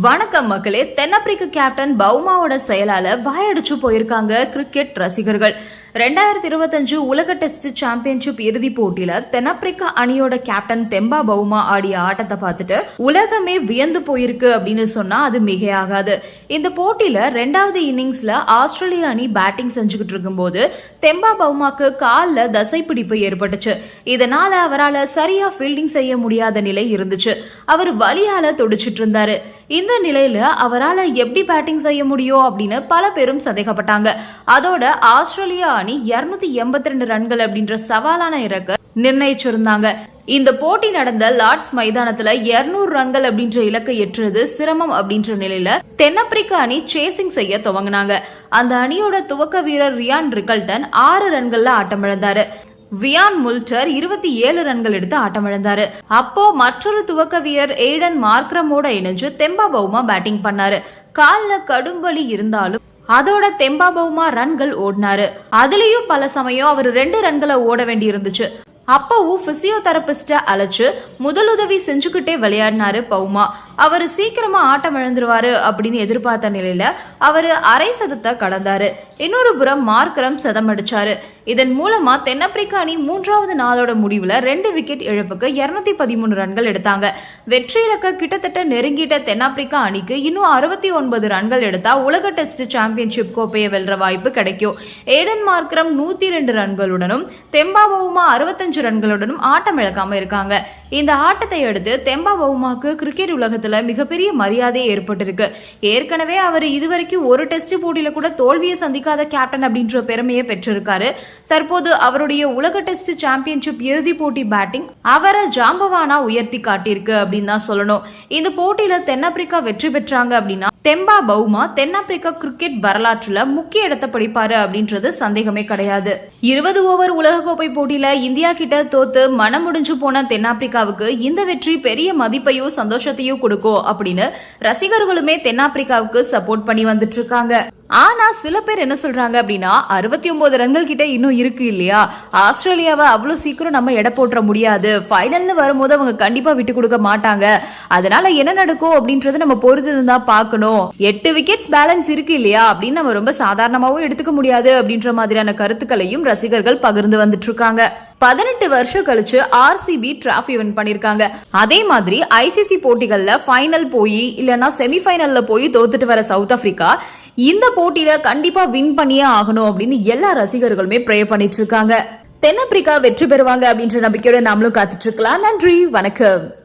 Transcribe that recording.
வணக்கம் மக்களே. தென்னாப்பிரிக்க கேப்டன் பவுமாவோட செயலால வாயடிச்சு போயிருக்காங்க கிரிக்கெட் ரசிகர்கள். ரெண்டாயிரத்தி இருபத்தஞ்சு உலக டெஸ்ட் சாம்பியன்ஷிப் இறுதிப் போட்டியில தென்னாப்பிரிக்கா அணியோட கேப்டன் தெம்பா பவுமா ஆடிய ஆட்டத்தை பார்த்துட்டு உலகமே வியந்து போயிருக்கு அப்படின்னு சொன்னா அது மிகையாகாது. இந்த போட்டியில ரெண்டாவது இன்னிங்ஸ்ல ஆஸ்திரேலிய அணி பேட்டிங் செஞ்சுக்கிட்டு இருக்கும்போது தெம்பா பவுமாக்கு காலில் தசைப்பிடிப்பு ஏற்பட்டுச்சு. இதனால அவரால் சரியா ஃபீல்டிங் செய்ய முடியாத நிலை இருந்துச்சு. அவர் வழியால துடிச்சிட்டு இருந்தாரு. இந்த நிலையில அவரால் எப்படி பேட்டிங் செய்ய முடியும் அப்படின்னு பல பேரும் சந்தேகப்பட்டாங்க. அதோட ஆஸ்திரேலியா அணி 282 எண்பத்தி ரெண்டு ரன்கள் அப்படின்ற சவாலான இறக்க நிர்ணயிச்சிருந்தாங்க. இந்த போட்டி நடந்த லார்ட்ஸ் மைதானத்துல 200 ரன்கள் அப்படின்ற இலக்கை எட்டுறது சிரமம் அப்படின்ற நிலையில தென்னாப்பிரிக்க அணி சேசிங் செய்ய துவங்கினாங்க. அந்த அணியோட துவக்க வீரர் ரியான் ரிகல்டன் ஆறு ரன்கள்ல ஆட்டமிழந்தாரு. வியான் முல்டர் இருபத்தி ஏழு ரன்கள் எடுத்து ஆட்டமிழந்தாரு அப்போ மற்றொரு துவக்க வீரர் எய்டன் மார்க்ரமோட இணைஞ்சு தெம்பா பவுமா பேட்டிங் பண்ணாரு. காலில் கடும் வலி இருந்தாலும் அதோட தெம்பா பவுமா ரன்கள் ஓடினாரு. அதுலயும் பல சமயம் அவர் ரெண்டு ரன்களை ஓட வேண்டி இருந்துச்சு அப்பவும் பிசியோதெரபிஸ்ட அழைச்சு முதலுதவி செஞ்சுக்கிட்டே விளையாடினாரு பவுமா. அவர் சீக்கிரமா ஆட்டம் இழந்துருவாரு அப்படின்னு எதிர்பார்த்த நிலையில அவர் அரை சதத்தை கடந்தாரு. இன்னொரு புறம் மார்க்கரம் சதம் அடிச்சாரு. இதன் மூலமா தென்னாப்பிரிக்க அணி மூன்றாவது நாளோட முடிவுல ரெண்டு விக்கெட் இழப்புக்கு இருநூத்தி பதிமூணு ரன்கள் எடுத்தாங்க. வெற்றி இலக்க கிட்டத்தட்ட நெருங்கிட்ட தென்னாப்பிரிக்கா அணிக்கு இன்னும் அறுபத்தி ஒன்பது ரன்கள் எடுத்தா உலக டெஸ்ட் சாம்பியன்ஷிப் கோப்பையை வெல்ற வாய்ப்பு கிடைக்கும். ஏடன் மார்க்கரம் நூத்தி ரெண்டு ரன்களுடனும் தெம்பாபவுமா அறுபத்தஞ்சு பதினஞ்சு ரன்களுடனும் ஆட்டம் இழக்காம இருக்காங்க. இந்த ஆட்டத்தை அடுத்து தெம்பா பவுமாக்கு கிரிக்கெட் உலகத்துல மிகப்பெரிய மரியாதை ஏற்பட்டிருக்கு. ஏற்கனவே அவர் இதுவரைக்கும் ஒரு டெஸ்ட் போட்டியில கூட தோல்வியை சந்திக்காத கேப்டன் அப்படின்ற பெருமையை பெற்றிருக்காரு. தற்போது அவருடைய உலக டெஸ்ட் சாம்பியன்ஷிப் இறுதி போட்டி பேட்டிங் அவரை ஜாம்பவானா உயர்த்தி காட்டியிருக்கு அப்படின்னு தான் சொல்லணும். இந்த போட்டியில தென்னாப்பிரிக்கா வெற்றி பெற்றாங்க அப்படின்னா தெம்பா பவுமா தென்னாப்பிரிக்கா கிரிக்கெட் வரலாற்றுல முக்கிய இடத்தை பிடிப்பாரு அப்படின்றது சந்தேகமே கிடையாது. இருபது ஓவர் உலகக்கோப்பை போட்டியில இந்தியா கிட்ட தோத்து மனம் முடிஞ்சு போன தென்னாப்பிரிக்காவுக்கு இந்த வெற்றி பெரிய மதிப்பையும் சந்தோஷத்தையும் கொடுக்கும் அப்படின்னு ரசிகர்களுமே தென்னாப்பிரிக்காவுக்கு சப்போர்ட் பண்ணி வந்துட்டு இருக்காங்க. ஆனா சில பேர் என்ன சொல்றாங்க அப்படின்னா அறுபத்தி ஒன்பது ரன்கள் கிட்ட இன்னும் இருக்கு இல்லையா? ஆஸ்திரேலியாவை அவ்வளோ சீக்கிரம் நம்ம எடை போட்டுற முடியாது. ஃபைனல்னு வரும்போது அவங்க கண்டிப்பா விட்டு கொடுக்க மாட்டாங்க. அதனால என்ன நடக்கும் அப்படின்றத நம்ம பொறுத்து தான் பார்க்கணும். எட்டு விக்கெட்ஸ் பேலன்ஸ் இருக்கு இல்லையா? அப்படின்னு நம்ம ரொம்ப சாதாரணமாகவும் எடுத்துக்க முடியாது அப்படின்ற மாதிரியான கருத்துக்களையும் ரசிகர்கள் பகிர்ந்து வந்துட்டு இருக்காங்க பதினெட்டு வருஷம் கழிச்சு ஆர்சிபி டிராஃபி வின் பண்ணிருக்காங்க அதே மாதிரி ஐசிசி போட்டிகள்ல ஃபைனல் போய் இல்லனா செமிஃபைனல்ல போய் தோத்துட்டு வர சவுத் ஆப்பிரிக்கா இந்த போட்டியில கண்டிப்பா வின் பண்ணியே ஆகணும் அப்படின்னு எல்லா ரசிகர்களுமே ப்ரே பண்ணிட்டு இருக்காங்க. தென்னாப்பிரிக்கா வெற்றி பெறுவாங்க அப்படின்ற நம்பிக்கையோட நாமளும் காத்துட்டு இருக்கலாம். நன்றி வணக்கம்.